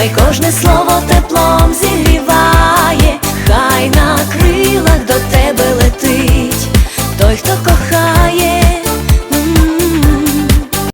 Хай кожне слово теплом зігріва.